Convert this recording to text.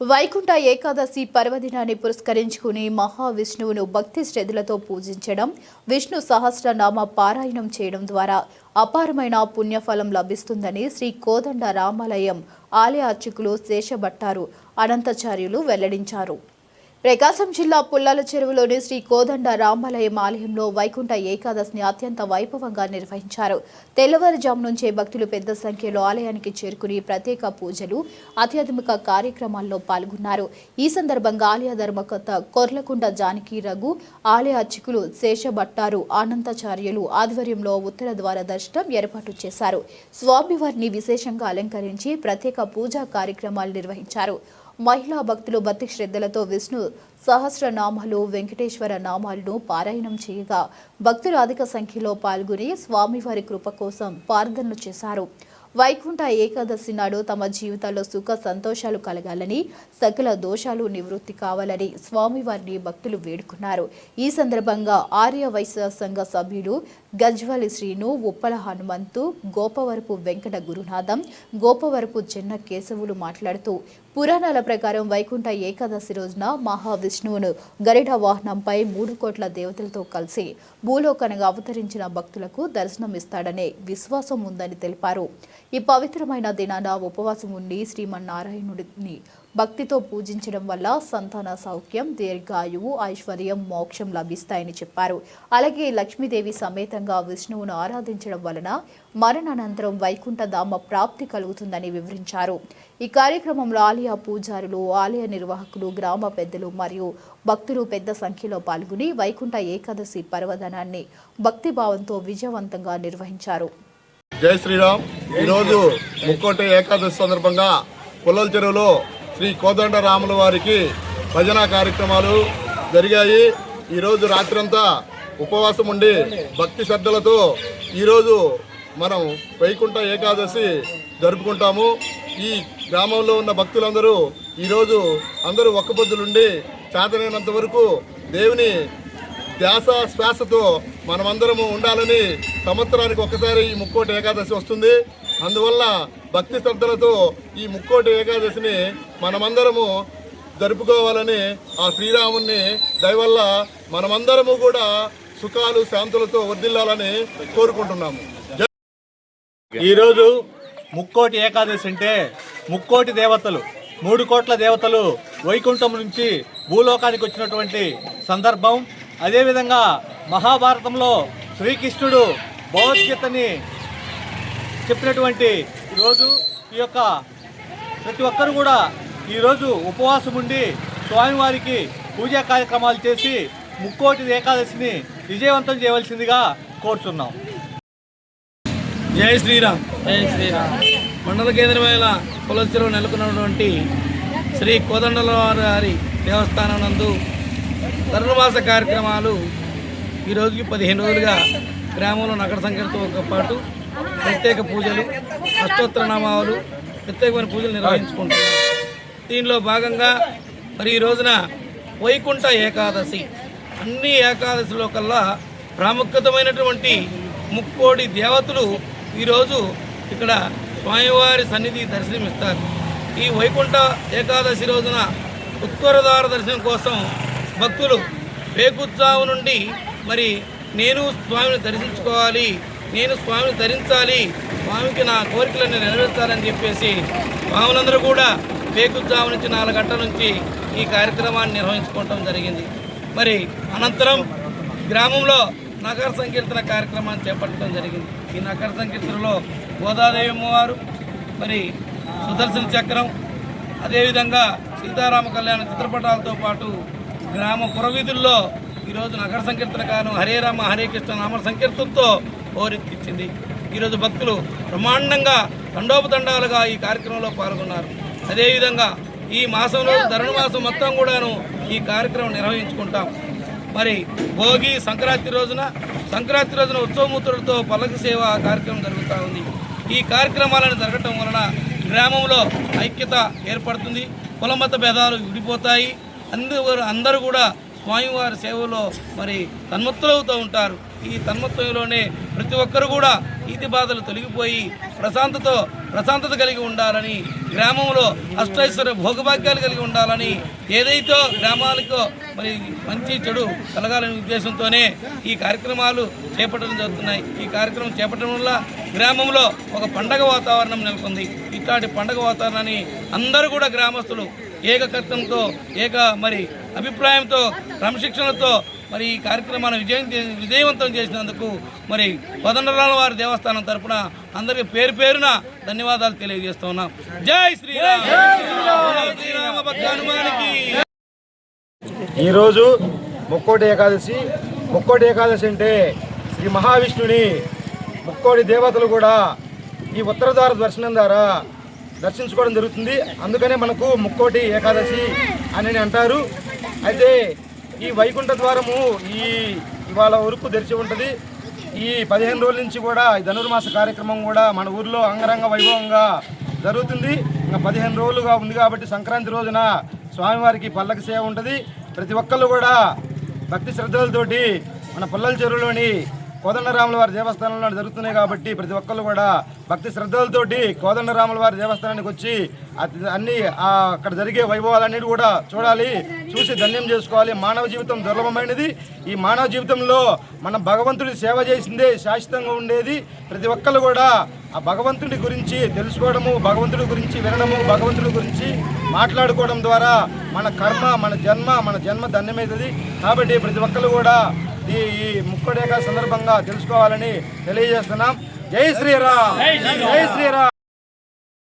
వైకుంఠ ఏకాదశి పర్వదినాన్ని పురస్కరించుకుని మహావిష్ణువును భక్తి శ్రద్ధలతో పూజించడం విష్ణు సహస్రనామ పారాయణం చేయడం ద్వారా అపారమైన పుణ్యఫలం లభిస్తుందని శ్రీ కోదండ రామాలయం ఆలయ అర్చకులు శేషభట్టారు అనంతాచార్యులు వెల్లడించారు. ప్రకాశం జిల్లా పుల్లాల చెరువులోని శ్రీ కోదండ రామాలయం ఆలయంలో వైకుంఠ ఏకాదశిని అత్యంత వైభవంగా నిర్వహించారు. తెల్లవారుజాము నుంచే భక్తులు పెద్ద సంఖ్యలో ఆలయానికి చేరుకుని ప్రత్యేక పూజలు ఆధ్యాత్మిక కార్యక్రమాల్లో పాల్గొన్నారు. ఈ సందర్భంగా ఆలయ ధర్మకర్త కొర్లకుండ జానకి రఘు ఆలయ అర్చకులు శేషభట్టారు ఆనందాచార్యులు ఆధ్వర్యంలో ఉత్తర ద్వార దర్శనం ఏర్పాటు చేశారు. స్వామివారిని విశేషంగా అలంకరించి ప్రత్యేక పూజా కార్యక్రమాలు నిర్వహించారు. మహిళా భక్తులు భక్తి శ్రద్ధలతో విష్ణు సహస్రనామాలు వెంకటేశ్వర నామాలను పారాయణం చేయగా భక్తులు అధిక సంఖ్యలో పాల్గొని స్వామివారి కృప కోసం ప్రార్థనలు చేశారు. వైకుంఠ ఏకాదశి నాడు తమ జీవితాల్లో సుఖ సంతోషాలు కలగాలని సకల దోషాలు నివృత్తి కావాలని స్వామివారిని భక్తులు వేడుకున్నారు. ఈ సందర్భంగా ఆర్య వైశ్య సంఘ సభ్యులు గజ్వలి శ్రీను ఉప్పల హనుమంతు గోపవరపు వెంకట గురునాథం గోపవరపు చిన్న కేశవులు మాట్లాడుతూ పురాణాల ప్రకారం వైకుంఠ ఏకాదశి రోజున మహావిష్ణువును గరిడ వాహనంపై మూడు కోట్ల దేవతలతో కలిసి భూలోకనగా అవతరించిన భక్తులకు దర్శనమిస్తాడనే విశ్వాసం ఉందని తెలిపారు. ఈ పవిత్రమైన దినాన ఉపవాసం ఉండి శ్రీమన్నారాయణుడిని భక్తితో పూజించడం వల్ల సంతాన సౌఖ్యం దీర్ఘాయువు ఐశ్వర్యం మోక్షం లభిస్తాయని చెప్పారు. అలాగే లక్ష్మీదేవి సమేత సమేతంగా విష్ణువును ఆరాధించడం వలన మరణానంతరం వైకుంఠ ధామ ప్రాప్తి కలుగుతుందని వివరించారు. ఈ కార్యక్రమంలో ఆలయ పూజారులు ఆలయ నిర్వాహకులు గ్రామ పెద్దలు మరియు భక్తులు పెద్ద సంఖ్యలో పాల్గొని వైకుంఠ ఏకాదశి పర్వదనాన్ని భక్తిభావంతో విజయవంతంగా నిర్వహించారు. జై శ్రీరామ్. ఈరోజు ముక్కోట ఏకాదశి సందర్భంగా పుల్లల చెరువులో శ్రీ కోదండ రాముల వారికి భజన కార్యక్రమాలు జరిగాయి. ఈరోజు రాత్రంతా ఉపవాసం ఉండి భక్తి శ్రద్ధలతో ఈరోజు మనం వైకుంఠ ఏకాదశి జరుపుకుంటాము. ఈ గ్రామంలో ఉన్న భక్తులందరూ ఈరోజు అందరూ ఒక్క పొద్దులుండి చేతనైనంత వరకు దేవుని ధ్యాస శ్వాసతో మనమందరము ఉండాలని సంవత్సరానికి ఒకసారి ఈ ముక్కోటి ఏకాదశి వస్తుంది. అందువల్ల భక్తి శ్రద్ధలతో ఈ ముక్కోటి ఏకాదశిని మనమందరము జరుపుకోవాలని ఆ శ్రీరాముని దయవల్ల మనమందరము కూడా సుఖాలు శాంతులతో వర్ధిల్లాలని కోరుకుంటున్నాము. ఈరోజు ముక్కోటి ఏకాదశి అంటే ముక్కోటి దేవతలు మూడు కోట్ల దేవతలు వైకుంఠం నుంచి భూలోకానికి వచ్చినటువంటి సందర్భం. అదేవిధంగా మహాభారతంలో శ్రీకృష్ణుడు భగవద్గీతని చెప్పినటువంటి రోజు ఈ యొక్క ప్రతి ఒక్కరు కూడా ఈరోజు ఉపవాసం ఉండి స్వామివారికి పూజా కార్యక్రమాలు చేసి ముక్కోటి ఏకాదశిని విజయవంతం చేయవలసిందిగా కోరుచున్నాం. జై శ్రీరామ్. జై శ్రీరామ్. మండల కేంద్రమైన కులచెరువు నెలకొన్నటువంటి శ్రీ కోదండలవారి గారి దేవస్థానం నందు ధనుర్మాస కార్యక్రమాలు ఈ రోజుకి పదిహేను రోజులుగా గ్రామంలో నగర సంఖ్యలతో పాటు ప్రత్యేక పూజలు అష్టోత్తర నామాలు ప్రత్యేకమైన పూజలు నిర్వహించుకుంటున్నారు దీనిలో భాగంగా మరి ఈ రోజున వైకుంఠ ఏకాదశి అన్ని ఏకాదశిలో కల్లా ప్రాముఖ్యతమైనటువంటి ముక్కోడి దేవతలు ఈరోజు ఇక్కడ స్వామివారి సన్నిధి దర్శనమిస్తారు. ఈ వైకుంఠ ఏకాదశి రోజున ఉత్తరదార దర్శనం కోసం భక్తులు వేకుత్సావు నుండి మరి నేను స్వామిని దర్శించుకోవాలి నేను స్వామిని ధరించాలి స్వామికి నా కోరికలన్నీ నెరవేర్చాలని చెప్పేసి స్వాములందరూ కూడా వేకుత్సావు నుంచి నాలుగు గంటల నుంచి ఈ కార్యక్రమాన్ని నిర్వహించుకోవటం జరిగింది. మరి అనంతరం గ్రామంలో నగర సంకీర్తన కార్యక్రమాన్ని చేపట్టడం జరిగింది. ఈ నగర సంకీర్తనలో గోదాదేవి అమ్మవారు మరి సుదర్శన చక్రం అదేవిధంగా సీతారామ కళ్యాణ చిత్రపటాలతో పాటు గ్రామ పురవీధుల్లో ఈరోజు నగర సంకీర్తన గాను హరే రామ హరే కృష్ణ నామ సంకీర్తనతో ఓరెత్తిచ్చింది ఈరోజు భక్తులు బ్రహ్మాండంగా తండోపతండాలుగా ఈ కార్యక్రమంలో పాల్గొన్నారు. అదేవిధంగా ఈ మాసంలో ధరణి మాసం మొత్తం కూడాను ఈ కార్యక్రమం నిర్వహించుకుంటాం. మరి భోగి సంక్రాంతి రోజున సంక్రాంతి రోజున ఉత్సవమూర్తులతో పల్లకి సేవ కార్యక్రమం జరుగుతూ ఉంది. ఈ కార్యక్రమాలను జరగటం వలన గ్రామంలో ఐక్యత ఏర్పడుతుంది. కులమత భేదాలు విడిపోతాయి. అందరూ అందరూ కూడా స్వామివారి సేవలో మరి తన్మత్తులవుతూ ఉంటారు. ఈ తన్మత్వంలోనే ప్రతి ఒక్కరు కూడా ఈతి బాధలు తొలగిపోయి ప్రశాంతతో ప్రశాంతత కలిగి ఉండాలని గ్రామంలో అష్టైశ్వర్య భోగభాగ్యాలు కలిగి ఉండాలని ఏదైతే గ్రామాలకు మరి మంచి చెడు కలగాలనే ఉద్దేశంతోనే ఈ కార్యక్రమాలు చేపట్టడం జరుగుతున్నాయి. ఈ కార్యక్రమం చేపట్టడం వల్ల గ్రామంలో ఒక పండగ వాతావరణం నెలకొంది. ఇట్లాంటి పండగ వాతావరణాన్ని అందరూ కూడా గ్రామస్తులు ఏకకత్వంతో ఏక మరి అభిప్రాయంతో క్రమశిక్షణతో మరి ఈ కార్యక్రమాన్ని విజయం విజయవంతం చేసినందుకు మరి కోదండరాల వారి దేవస్థానం తరపున అందరికీ పేరు పేరున ధన్యవాదాలు తెలియజేస్తున్నాం జై శ్రీరామ్! జై శ్రీరామ! ఈరోజు ముక్కోటి ఏకాదశి. ముక్కోటి ఏకాదశి అంటే శ్రీ మహావిష్ణుని ముక్కోటి దేవతలు కూడా ఈ ఉత్తరద్వార దర్శనం ద్వారా దర్శించుకోవడం జరుగుతుంది. అందుకనే మనకు ముక్కోటి ఏకాదశి అని అంటారు. అయితే ఈ వైకుంఠ ద్వారము ఈ ఇవాళ వరకు తెరిచి ఉంటుంది. ఈ పదిహేను రోజుల నుంచి కూడా ఈ ధనుర్మాస కార్యక్రమం కూడా మన ఊర్లో అంగరంగ వైభవంగా జరుగుతుంది. ఇంకా పదిహేను రోజులుగా ఉంది కాబట్టి సంక్రాంతి రోజున స్వామివారికి పల్లకి సేవ ఉంటుంది. ప్రతి ఒక్కళ్ళు కూడా భక్తి శ్రద్ధలతోటి మన పుల్లల చెరువులోని కోదండరాముల వారి దేవస్థానంలో జరుగుతున్నాయి కాబట్టి ప్రతి ఒక్కరు కూడా భక్తి శ్రద్ధలతోటి కోదండరాముల వారి దేవస్థానానికి వచ్చి అది అన్ని అక్కడ జరిగే వైభవాలన్నిటి కూడా చూడాలి చూసి ధన్యం చేసుకోవాలి. మానవ జీవితం దుర్లభమైనది. ఈ మానవ జీవితంలో మన భగవంతుడి సేవ చేసిందే శాశ్వతంగా ఉండేది. ప్రతి ఒక్కళ్ళు కూడా ఆ భగవంతుడి గురించి తెలుసుకోవడము భగవంతుడి గురించి వినడము భగవంతుడి గురించి మాట్లాడుకోవడం ద్వారా మన కర్మ మన జన్మ మన జన్మ ధన్యమవుతుంది. కాబట్టి ప్రతి ఒక్కరు కూడా ఈ ఈ ముక్కడేక సందర్భంగా తెలుసుకోవాలని తెలియజేస్తున్నాం. జై శ్రీరామ్. జై శ్రీరామ్.